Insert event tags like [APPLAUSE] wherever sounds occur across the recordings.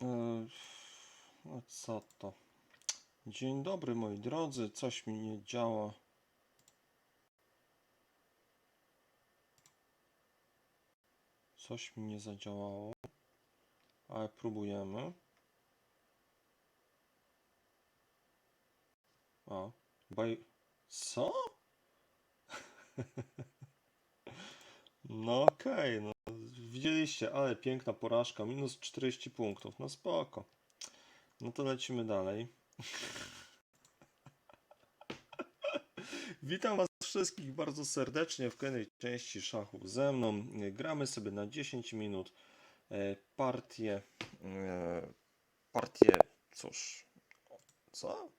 Yy, co to? Dzień dobry moi drodzy, coś mi nie działa. Coś mi nie zadziałało, ale próbujemy. O, baj... Co? [LAUGHS] No okej, no widzieliście, ale piękna porażka, minus 40 punktów, no spoko. No to lecimy dalej. Witam Was wszystkich bardzo serdecznie w kolejnej części szachów ze mną. Gramy sobie na 10 minut e, partię. e, Partię, cóż, co?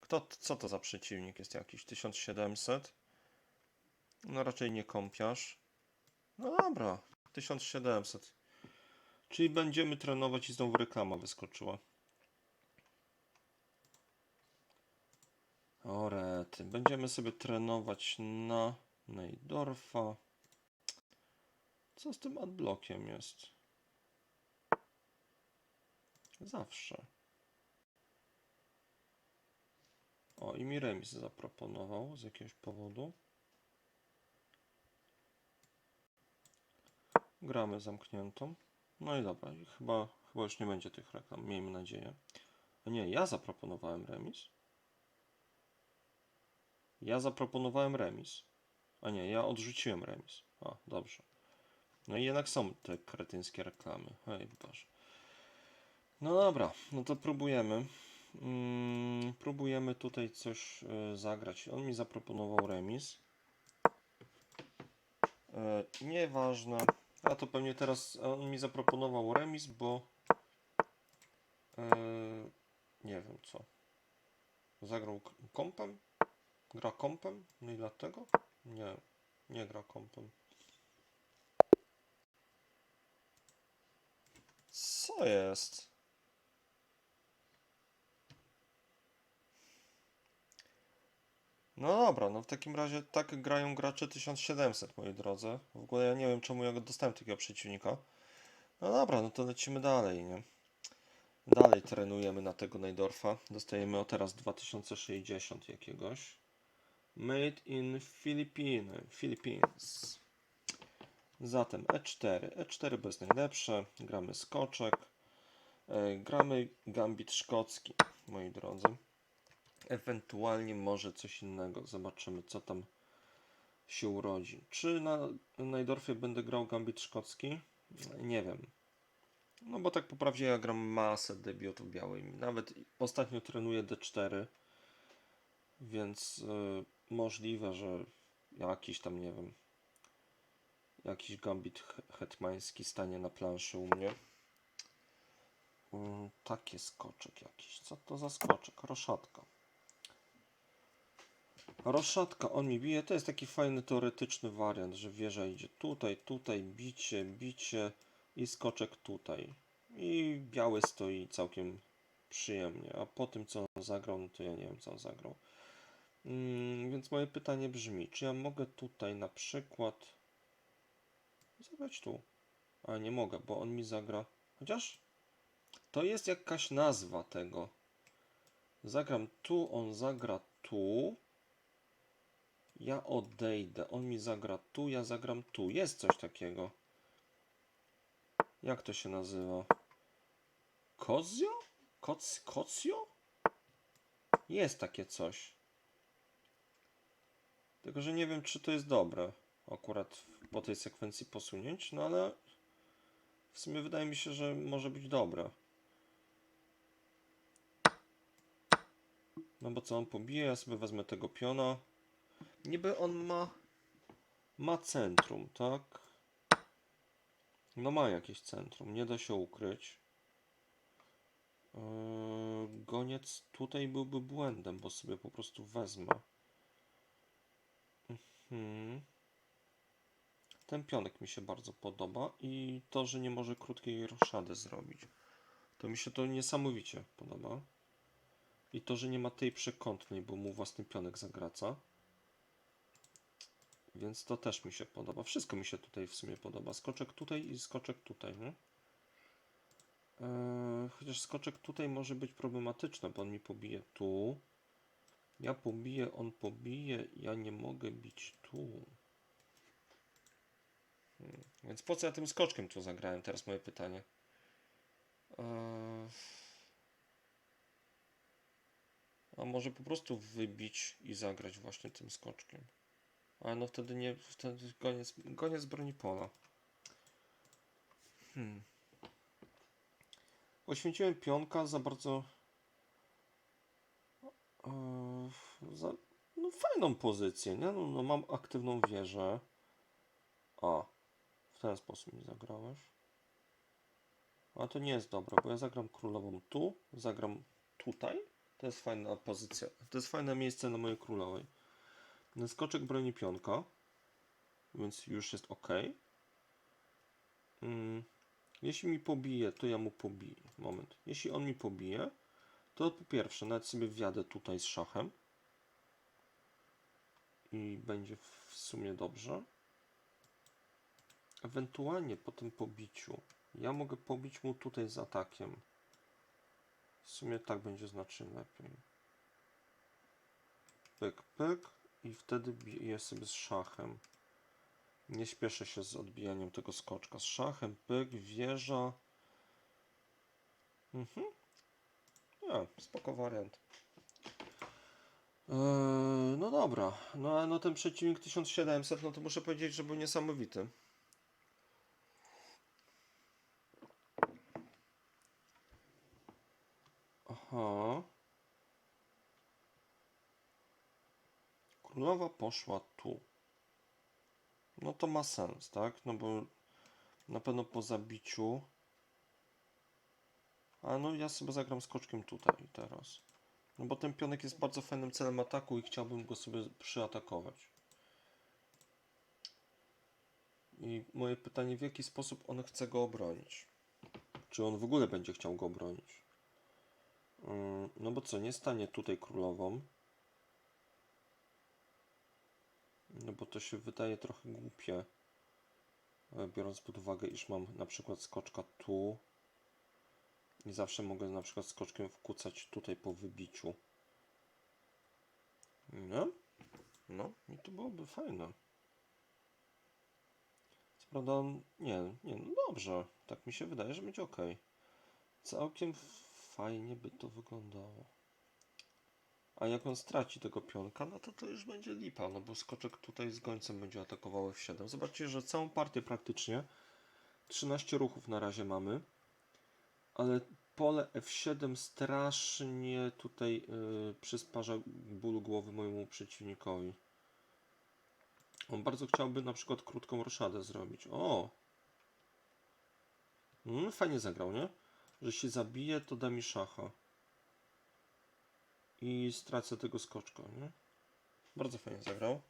Kto, co to za przeciwnik jest jakiś? 1700? No raczej nie kąpiarz. No dobra, 1700. Czyli będziemy trenować i znowu reklama wyskoczyła. O rety. Będziemy sobie trenować na Nejdorfa. Co z tym adblockiem jest? Zawsze. O, i mi remis zaproponował z jakiegoś powodu. Gramy zamkniętą. No i dobra, chyba, chyba już nie będzie tych reklam, miejmy nadzieję. A nie, ja zaproponowałem remis. Ja zaproponowałem remis. A nie, ja odrzuciłem remis. A, dobrze. No i jednak są te kretyńskie reklamy. Hej, Boże. No dobra, no to próbujemy. Mm, próbujemy tutaj coś e, zagrać. On mi zaproponował remis. E, nieważne. A to pewnie teraz on mi zaproponował remis, bo e, nie wiem co. Zagrał kompem? Gra kompem? No i dlatego? Nie, nie gra kompem. Co jest? No dobra, no w takim razie tak grają gracze 1700, moi drodzy. W ogóle ja nie wiem, czemu ja dostałem takiego przeciwnika. No dobra, no to lecimy dalej, nie? Dalej trenujemy na tego Najdorfa. Dostajemy o teraz 2060 jakiegoś. Made in Philippine, Philippines. Zatem E E4. E4 bez najlepsze. Gramy skoczek. E, gramy gambit szkocki, moi drodzy. Ewentualnie może coś innego. Zobaczymy, co tam się urodzi. Czy na Najdorfie będę grał gambit szkocki? Nie wiem. No bo tak po prawdzie ja gram masę debiutów białej. Nawet ostatnio trenuję D4. Więc y, możliwe, że jakiś tam, nie wiem, jakiś gambit he- hetmański stanie na planszy u mnie. Mm, taki skoczek jakiś. Co to za skoczek? Roszatka. Roszatka, on mi bije. To jest taki fajny teoretyczny wariant, że wieża idzie tutaj, tutaj, bicie, bicie i skoczek tutaj. I biały stoi całkiem przyjemnie. A po tym, co on zagrał, no to ja nie wiem, co on zagrał. Mm, więc moje pytanie brzmi, czy ja mogę tutaj na przykład zagrać tu? A nie mogę, bo on mi zagra. Chociaż to jest jakaś nazwa tego. Zagram tu, on zagra tu. Ja odejdę, on mi zagra tu, ja zagram tu. Jest coś takiego. Jak to się nazywa? Kozio? Koc, kocjo? Jest takie coś. Tylko, że nie wiem, czy to jest dobre. Akurat po tej sekwencji posunięć, no ale w sumie wydaje mi się, że może być dobre. No bo co on pobije? Ja sobie wezmę tego piona. Niby on ma. Ma centrum, tak? No ma jakieś centrum, nie da się ukryć. Yy, goniec tutaj byłby błędem, bo sobie po prostu wezmę. Mhm. Ten pionek mi się bardzo podoba i to, że nie może krótkiej roszady zrobić. To mi się to niesamowicie podoba. I to, że nie ma tej przekątnej, bo mu własny pionek zagraca. Więc to też mi się podoba. Wszystko mi się tutaj w sumie podoba. Skoczek tutaj i skoczek tutaj, nie? Eee, chociaż skoczek tutaj może być problematyczny, bo on mi pobije tu. Ja pobiję, on pobije, ja nie mogę bić tu. Hmm. Więc po co ja tym skoczkiem tu zagrałem? Teraz moje pytanie. Eee... A może po prostu wybić i zagrać właśnie tym skoczkiem. Ale no wtedy nie, wtedy koniec, koniec broni pola. Hmm. Poświęciłem pionka za bardzo e, za no, fajną pozycję, nie? No, no mam aktywną wieżę. A, w ten sposób mi zagrałeś. A to nie jest dobre, bo ja zagram królową tu, zagram tutaj. To jest fajna pozycja. To jest fajne miejsce na mojej królowej. Skoczek broni pionka, więc już jest ok. Mm. Jeśli mi pobije, to ja mu pobiję. Moment. Jeśli on mi pobije, to po pierwsze, nawet sobie wjadę tutaj z szachem. I będzie w sumie dobrze. Ewentualnie po tym pobiciu, ja mogę pobić mu tutaj z atakiem. W sumie tak będzie znacznie lepiej. Pyk, pyk. I wtedy biję sobie z szachem. Nie śpieszę się z odbijaniem tego skoczka. Z szachem, pyk, wieża. Mhm. Ja, spoko wariant. Eee, no dobra, no no ten przeciwnik 1700, no to muszę powiedzieć, że był niesamowity. Aha. Poszła tu. No to ma sens, tak? No bo na pewno po zabiciu. A no ja sobie zagram skoczkiem tutaj teraz. No bo ten pionek jest bardzo fajnym celem ataku i chciałbym go sobie przyatakować. I moje pytanie, w jaki sposób on chce go obronić? Czy on w ogóle będzie chciał go obronić? Yy, no bo co, nie stanie tutaj królową. No bo to się wydaje trochę głupie. e, Biorąc pod uwagę, iż mam na przykład skoczka tu. I zawsze mogę na przykład skoczkiem wkucać tutaj po wybiciu. No. No, i to byłoby fajne. Co prawda, nie, nie, no dobrze. Tak mi się wydaje, że będzie ok. Całkiem fajnie by to wyglądało. A jak on straci tego pionka, no to to już będzie lipa, no bo skoczek tutaj z gońcem będzie atakował F7. Zobaczcie, że całą partię praktycznie 13 ruchów na razie mamy, ale pole F7 strasznie tutaj yy, przysparza ból głowy mojemu przeciwnikowi. On bardzo chciałby na przykład krótką roszadę zrobić. O! Mm, fajnie zagrał, nie? Że się zabije, to da mi szacha i stracę tego skoczka, nie? Bardzo fajnie zagrał.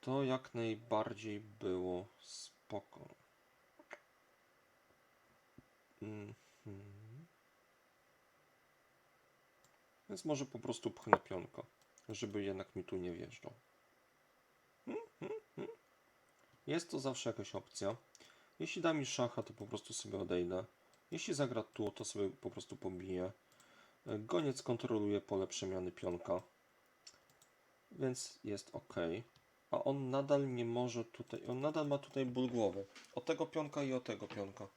To jak najbardziej było spoko. Mhm. Więc może po prostu pchnę pionka, żeby jednak mi tu nie wjeżdżał. Mhm. Jest to zawsze jakaś opcja. Jeśli da mi szacha, to po prostu sobie odejdę. Jeśli zagra tu, to sobie po prostu pobiję. Goniec kontroluje pole przemiany pionka, więc jest ok. A on nadal nie może tutaj, on nadal ma tutaj ból głowy. O tego pionka i o tego pionka.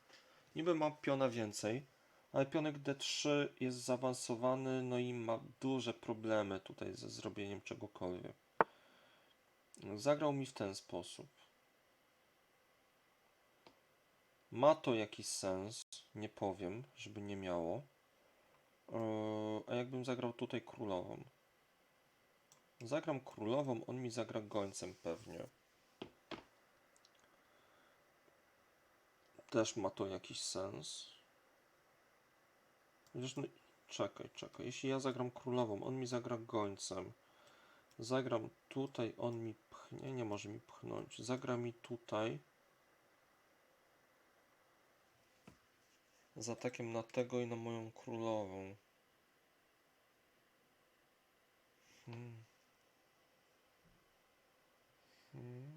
Niby ma piona więcej, ale pionek D3 jest zaawansowany, no i ma duże problemy tutaj ze zrobieniem czegokolwiek. Zagrał mi w ten sposób. Ma to jakiś sens, nie powiem, żeby nie miało. A jakbym zagrał tutaj królową? Zagram królową, on mi zagra gońcem pewnie. Też ma to jakiś sens. Czekaj, czekaj. Jeśli ja zagram królową, on mi zagra gońcem. Zagram tutaj, on mi pchnie, nie może mi pchnąć. Zagra mi tutaj. Z atakiem na tego i na moją królową. Hmm. Mm.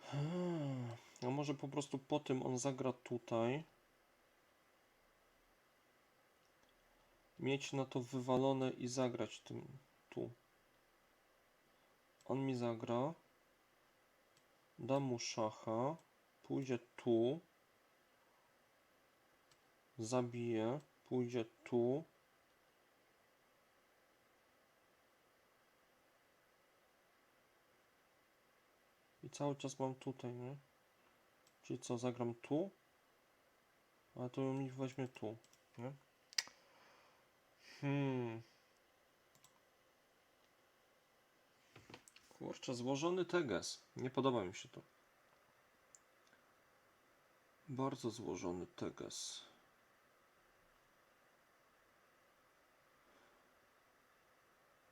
Hmm. A może po prostu po tym on zagra tutaj. Mieć na to wywalone i zagrać tym tu. On mi zagra. Dam mu szacha. Pójdzie tu. Zabije. Pójdzie tu. I cały czas mam tutaj, nie? Czyli co, zagram tu? Ale to mi weźmie tu, nie? Hmm. Kurczę, złożony teges. Nie podoba mi się to. Bardzo złożony teges.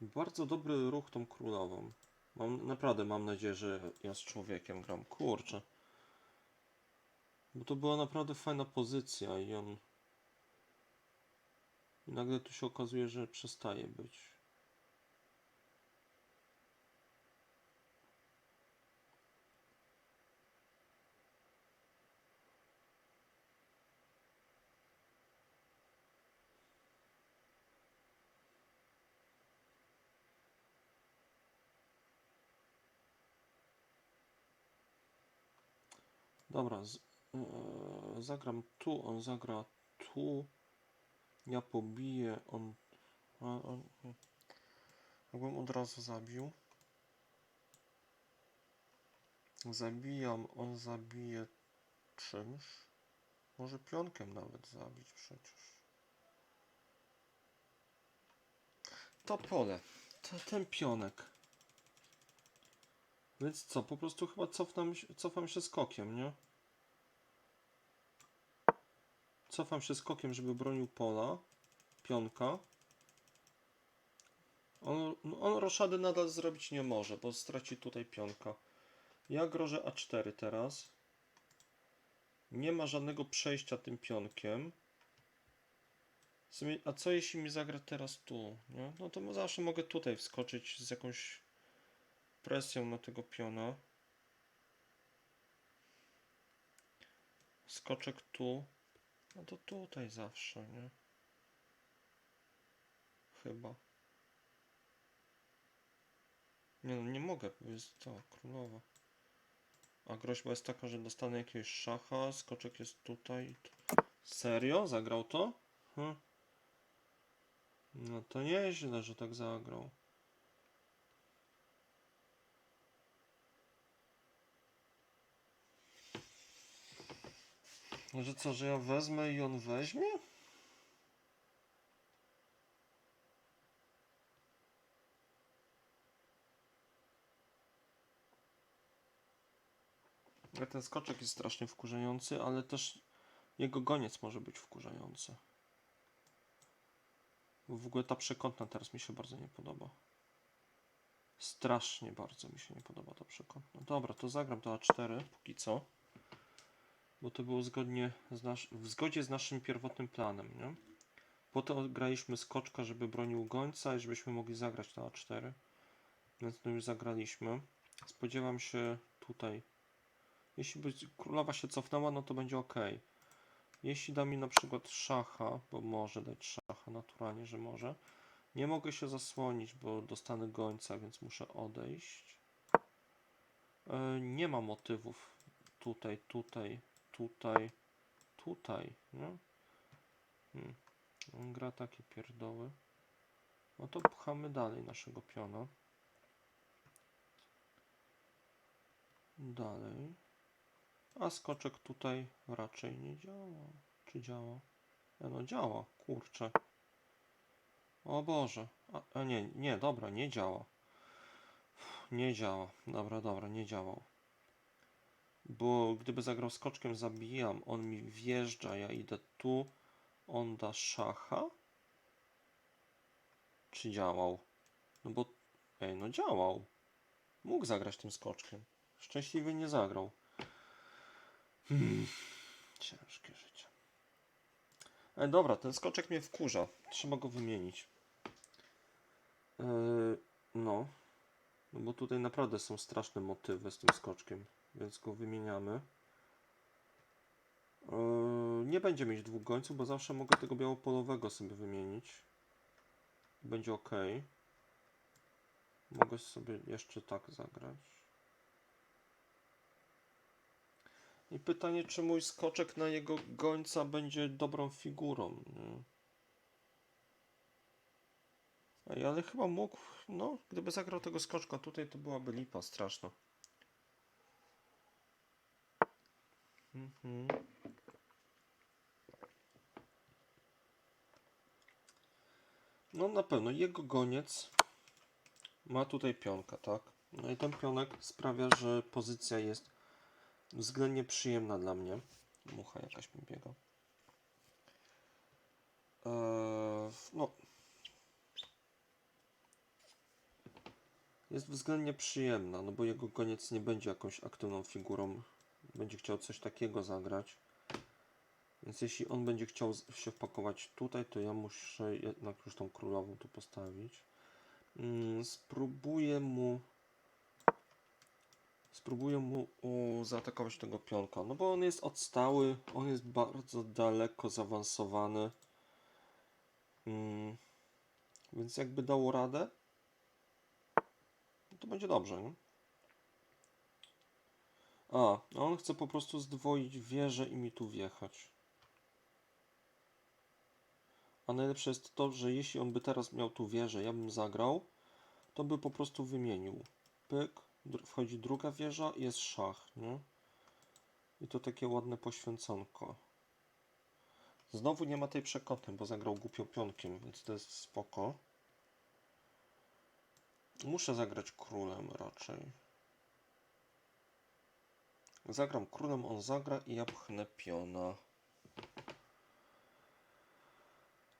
Bardzo dobry ruch tą królową. Mam, naprawdę mam nadzieję, że ja z człowiekiem gram. Kurczę. Bo to była naprawdę fajna pozycja i on... I nagle tu się okazuje, że przestaje być. Dobra, z, e, zagram tu, on zagra tu. Ja pobiję, on... A, on jakbym od razu zabił. Zabijam, on zabije czymś. Może pionkiem nawet zabić przecież. To pole. To, ten pionek. Więc co, po prostu chyba cofam, cofam się skokiem, nie? Cofam się skokiem, żeby bronił pola. Pionka. On, on roszady nadal zrobić nie może, bo straci tutaj pionka. Ja grożę A4 teraz. Nie ma żadnego przejścia tym pionkiem. A co jeśli mi zagra teraz tu? Nie? No to zawsze mogę tutaj wskoczyć z jakąś presją na tego piona. Skoczek tu. No to tutaj zawsze, nie? Chyba. Nie no, nie mogę, bo jest to, królowa. A groźba jest taka, że dostanę jakiegoś szacha, skoczek jest tutaj. Serio? Zagrał to? Hm. No to nieźle, że tak zagrał. Że co, że ja wezmę i on weźmie? Ten skoczek jest strasznie wkurzający, ale też jego goniec może być wkurzający. W ogóle ta przekątna teraz mi się bardzo nie podoba. Strasznie bardzo mi się nie podoba ta przekątna. Dobra, to zagram to A4 póki co. Bo to było zgodnie z nasz... w zgodzie z naszym pierwotnym planem, nie? Po to graliśmy skoczka, żeby bronił gońca i żebyśmy mogli zagrać to A4. Więc to już zagraliśmy. Spodziewam się tutaj. Jeśli królowa się cofnęła, no to będzie ok. Jeśli da mi na przykład szacha, bo może dać szacha naturalnie, że może. Nie mogę się zasłonić, bo dostanę gońca, więc muszę odejść. E, nie ma motywów tutaj, tutaj, tutaj, tutaj, nie? Hmm. On gra takie pierdoły. No to pchamy dalej naszego piona. Dalej. A skoczek tutaj raczej nie działa. Czy działa? No działa, kurczę. O Boże. A, a nie, nie, dobra, nie działa. Nie działa. Dobra, dobra, nie działał. Bo gdyby zagrał skoczkiem, zabijam. On mi wjeżdża, ja idę tu. On da szacha? Czy działał? No bo... Ej, no działał. Mógł zagrać tym skoczkiem. Szczęśliwie nie zagrał. Hmm. Ciężkie życie. E, dobra, ten skoczek mnie wkurza. Trzeba go wymienić. E, no. No bo tutaj naprawdę są straszne motywy z tym skoczkiem, więc go wymieniamy. E, nie będzie mieć dwóch gońców, bo zawsze mogę tego białopolowego sobie wymienić. Będzie ok. Mogę sobie jeszcze tak zagrać. I pytanie, czy mój skoczek na jego gońca będzie dobrą figurą. Ej, ale chyba mógł, no, gdyby zagrał tego skoczka tutaj, to byłaby lipa straszna. Mhm. No na pewno jego goniec ma tutaj pionka, tak? No i ten pionek sprawia, że pozycja jest względnie przyjemna dla mnie. Mucha jakaś mi biega. Eee, no. Jest względnie przyjemna, no bo jego goniec nie będzie jakąś aktywną figurą. Będzie chciał coś takiego zagrać. Więc jeśli on będzie chciał się wpakować tutaj, to ja muszę jednak już tą królową tu postawić. Mm, spróbuję mu spróbuję mu zaatakować tego pionka, no bo on jest odstały, on jest bardzo daleko zaawansowany. Mm, więc jakby dało radę, to będzie dobrze, nie? A, on chce po prostu zdwoić wieżę i mi tu wjechać. A najlepsze jest to, że jeśli on by teraz miał tu wieżę, ja bym zagrał, to by po prostu wymienił. Pyk, wchodzi druga wieża i jest szach, nie? I to takie ładne poświęconko. Znowu nie ma tej przekoty, bo zagrał głupio pionkiem, więc to jest spoko. Muszę zagrać królem raczej. Zagram królem, on zagra i ja pchnę piona.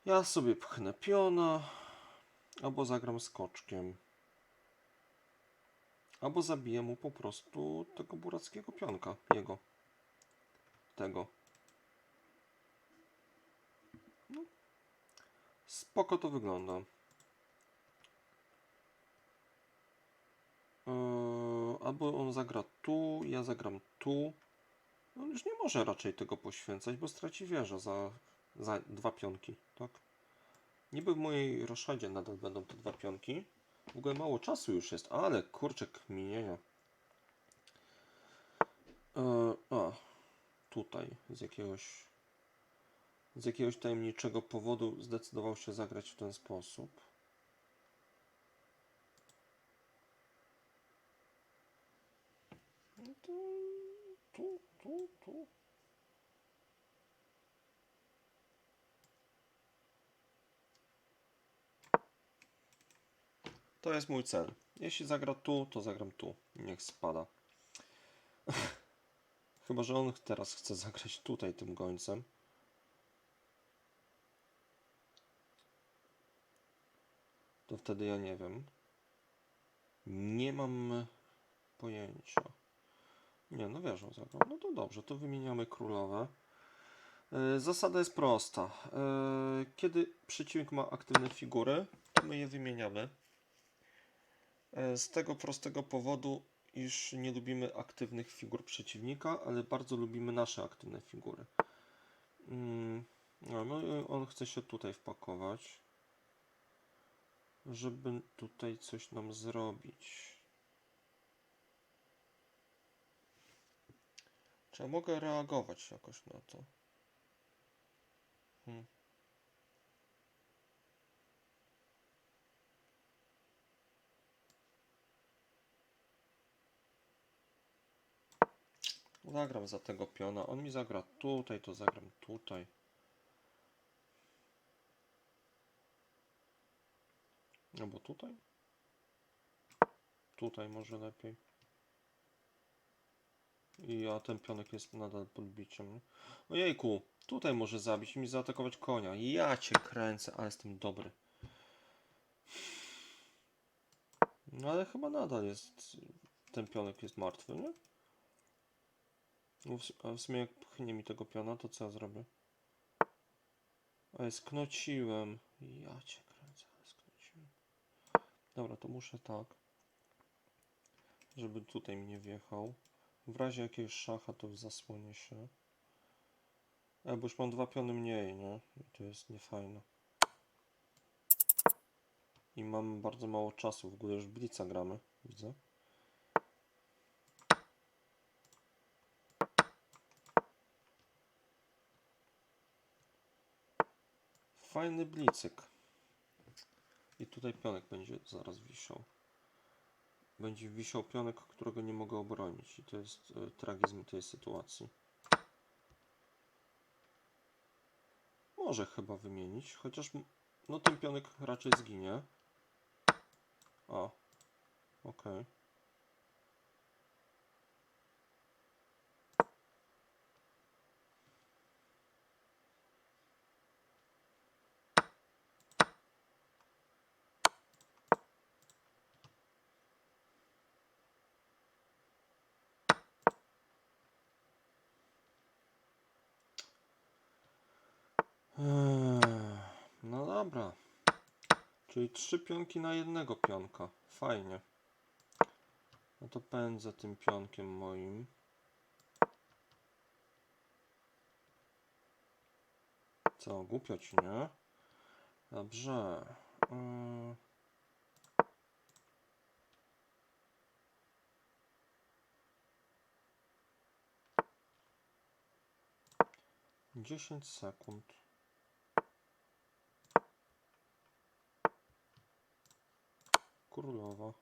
Ja sobie pchnę piona, albo zagram skoczkiem. Albo zabiję mu po prostu tego burackiego pionka, jego. Tego. No. Spoko to wygląda. Yy, albo on zagra tu, ja zagram tu. On już nie może raczej tego poświęcać, bo straci wieżę za, za dwa pionki, tak? Niby w mojej roszadzie nadal będą te dwa pionki. W ogóle mało czasu już jest, ale kurczę kminienia. E, a, tutaj z jakiegoś z jakiegoś tajemniczego powodu zdecydował się zagrać w ten sposób. No to tu, tu, tu. To jest mój cel. Jeśli zagra tu, to zagram tu. Niech spada. [LAUGHS] Chyba, że on teraz chce zagrać tutaj tym gońcem. To wtedy ja nie wiem. Nie mam pojęcia. Nie, no wierzę zagrał. No to dobrze, to wymieniamy królowe. E, Zasada jest prosta. E, Kiedy przeciwnik ma aktywne figury, to my je wymieniamy. E, Z tego prostego powodu, iż nie lubimy aktywnych figur przeciwnika, ale bardzo lubimy nasze aktywne figury. Mm, No, no i on chce się tutaj wpakować, żeby tutaj coś nam zrobić. Czy ja mogę reagować jakoś na to? Hmm. Zagram za tego piona. On mi zagra tutaj, to zagram tutaj. Albo tutaj? Tutaj może lepiej. I a ten pionek jest nadal pod biciem. Ojejku, tutaj może zabić i mi zaatakować konia. Ja cię kręcę, ale jestem dobry. No ale chyba nadal jest. Ten pionek jest martwy, nie? No a w sumie jak pchnie mi tego piona, to co ja zrobię? Ej, sknociłem. Ja cię kręcę, ale sknociłem. Dobra, to muszę tak. Żeby tutaj mnie wjechał. W razie jakiegoś szacha to zasłonię się. E, bo już mam dwa piony mniej, nie? I to jest niefajne. I mam bardzo mało czasu. W ogóle już Blitza gramy, widzę. Fajny blicyk. I tutaj pionek będzie zaraz wisiał. Będzie wisiał pionek, którego nie mogę obronić. I to jest e, tragizm tej sytuacji. Może chyba wymienić, chociaż no ten pionek raczej zginie. A, okej. Eee, No dobra. Czyli trzy pionki na jednego pionka. Fajnie. No to pędzę tym pionkiem moim. Co, głupio ci, nie? Dobrze. Eee, Dziesięć sekund. Królowa.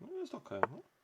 No jest okej, no.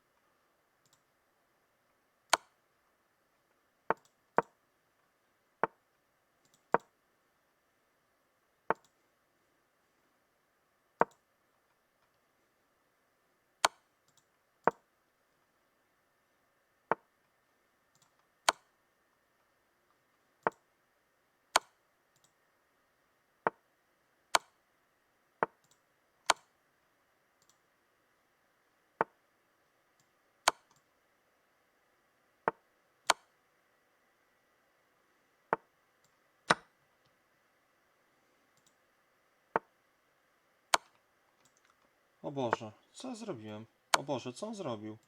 O Boże, co ja zrobiłem? O Boże, co on zrobił?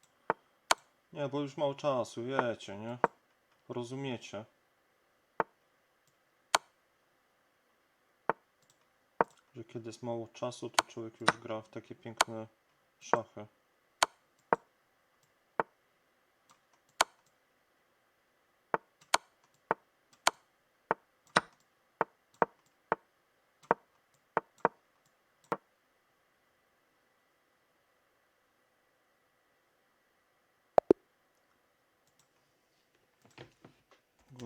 Nie, bo już mało czasu, wiecie, nie? Rozumiecie? Że kiedy jest mało czasu, to człowiek już gra w takie piękne szachy.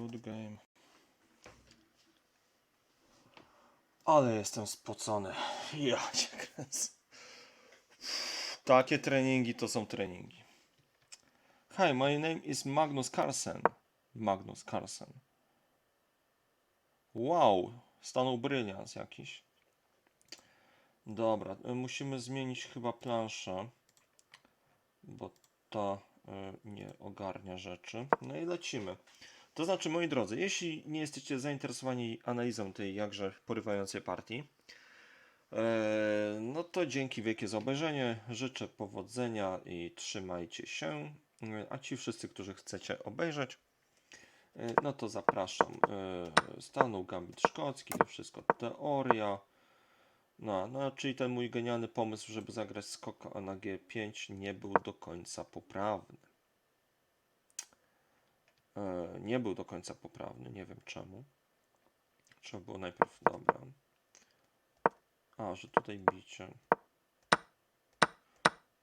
Good game. Ale jestem spocony. [LAUGHS] Ja cię kręcę. Takie treningi to są treningi. Hi, my name is Magnus Carlsen. Magnus Carlsen. Wow, stanął brylians jakiś. Dobra, y, musimy zmienić chyba planszę, bo ta y, nie ogarnia rzeczy. No i lecimy. To znaczy, moi drodzy, jeśli nie jesteście zainteresowani analizą tej jakże porywającej partii, e, no to dzięki wielkie za obejrzenie. Życzę powodzenia i trzymajcie się. E, A ci wszyscy, którzy chcecie obejrzeć, e, no to zapraszam. Stanął Gambit Szkocki, to wszystko teoria. No, no, czyli ten mój genialny pomysł, żeby zagrać skoka na G5 nie był do końca poprawny. E, nie był do końca poprawny, nie wiem czemu. Trzeba było najpierw, dobra. A, że tutaj bicie.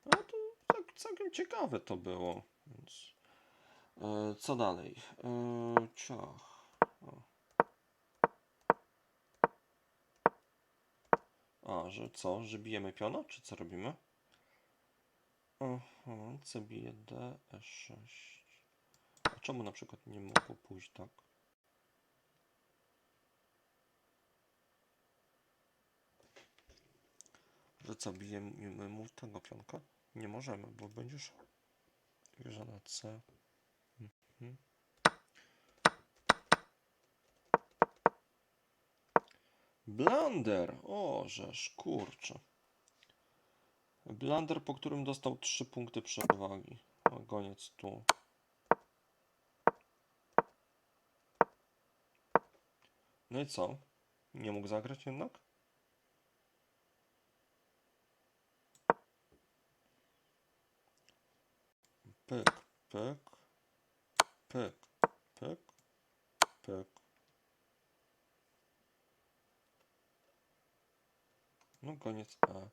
No to tak całkiem ciekawe to było, więc... E, co dalej? E, ciach. O. A, że co? Że bijemy piona? Czy co robimy? Aha, C bije D, E6. Czemu na przykład nie mogło pójść tak? Że co, bijemy mu tego pionka? Nie możemy, bo będziesz wieża na C. Mhm. Blander! O, żeż, kurczę. Blander, po którym dostał 3 punkty przewagi. Goniec tu. No i co? Nie mógł zagrać jednak? Pyk, pyk, pyk, pyk, pyk. No koniec A.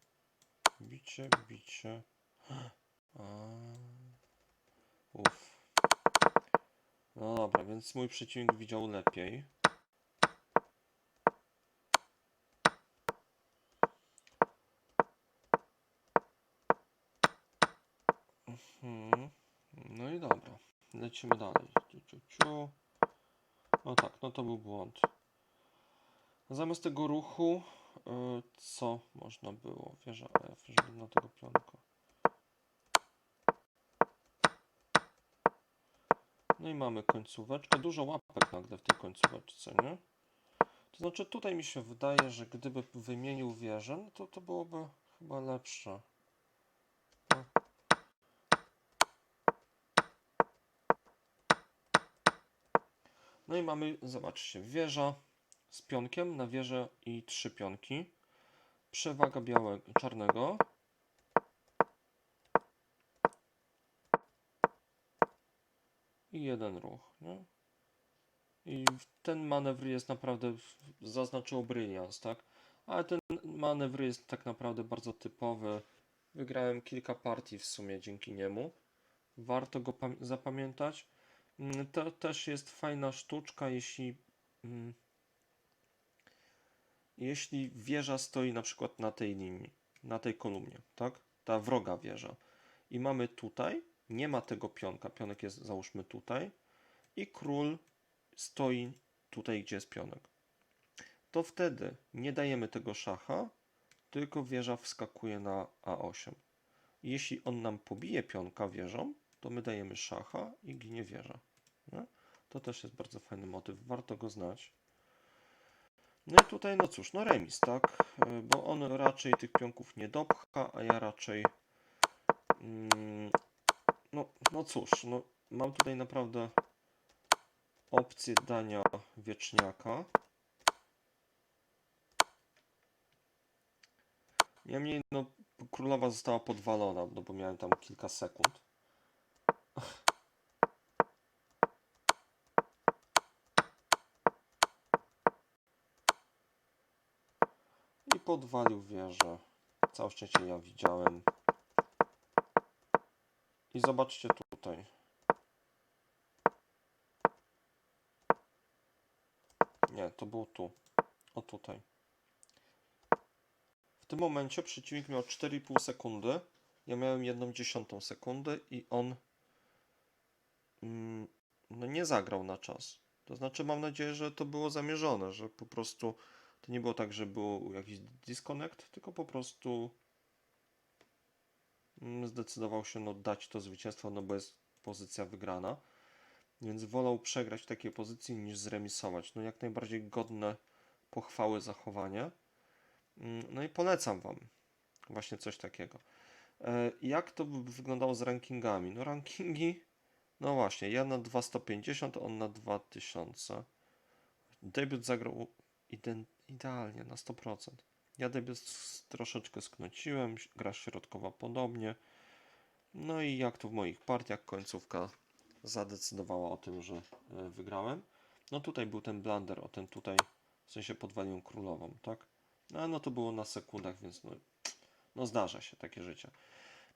Bicie, bicie. A. Uff. No dobra, więc mój przeciwnik widział lepiej. Mhm. No i dobra. Lecimy dalej. Ciu, ciu, ciu. No tak, no to był błąd. Zamiast tego ruchu, y, co można było? Wieża F, żeby na tego pionka. No i mamy końcóweczkę. Dużo łapek nagle w tej końcóweczce, nie? To znaczy tutaj mi się wydaje, że gdyby wymienił wieżę, no to to byłoby chyba lepsze. No i mamy, zobaczcie, wieża z pionkiem na wieżę i trzy pionki. Przewaga białego, czarnego. I jeden ruch, nie? I ten manewr jest naprawdę, zaznaczyło brylians, tak? Ale ten manewr jest tak naprawdę bardzo typowy. Wygrałem kilka partii w sumie dzięki niemu. Warto go pam- zapamiętać. Mm, To też jest fajna sztuczka, jeśli, mm, jeśli wieża stoi na przykład na tej linii, na tej kolumnie, tak? Ta wroga wieża. I mamy tutaj, nie ma tego pionka, pionek jest załóżmy tutaj i król stoi tutaj, gdzie jest pionek. To wtedy nie dajemy tego szacha, tylko wieża wskakuje na A8. Jeśli on nam pobije pionka wieżą, to my dajemy szacha i ginie wieża. Nie? To też jest bardzo fajny motyw, warto go znać. No i tutaj, no cóż, no remis, tak? Y, Bo on raczej tych pionków nie dopcha, a ja raczej. Mm, no, no cóż, no, mam tutaj naprawdę opcję dania wieczniaka. Niemniej, no, królowa została podwalona, no bo miałem tam kilka sekund. I podwalił wieżę. Całe szczęście ja widziałem. I zobaczcie tutaj. Nie, to było tu. O tutaj. W tym momencie przeciwnik miał 4,5 sekundy. Ja miałem 1 dziesiątą sekundy i on no nie zagrał na czas. To znaczy mam nadzieję, że to było zamierzone, że po prostu to nie było tak, że był jakiś disconnect, tylko po prostu mm, zdecydował się no, dać to zwycięstwo, no bo jest pozycja wygrana. Więc wolał przegrać w takiej pozycji niż zremisować. No jak najbardziej godne pochwały zachowanie. Mm, No i polecam Wam właśnie coś takiego. E, Jak to by wyglądało z rankingami? No rankingi, no właśnie, ja na 2150, on na 2000. Debiut zagrał idealnie, na 100%. Ja debiut troszeczkę sknociłem, gra środkowa podobnie. No i jak to w moich partiach, końcówka zadecydowała o tym, że e, wygrałem. No tutaj był ten blunder, o ten tutaj, w sensie podwaliłem królową, tak? No, no to było na sekundach, więc no, no zdarza się takie życie.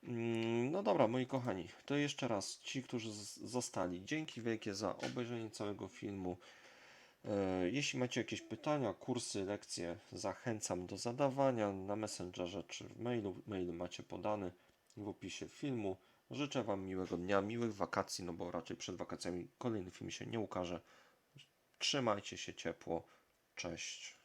Mm, No dobra, moi kochani, to jeszcze raz ci, którzy zostali, dzięki wielkie za obejrzenie całego filmu. E, Jeśli macie jakieś pytania, kursy, lekcje, zachęcam do zadawania na Messengerze czy w mailu. Mail macie podany w opisie filmu. Życzę Wam miłego dnia, miłych wakacji, no bo raczej przed wakacjami kolejny film się nie ukaże. Trzymajcie się ciepło. Cześć.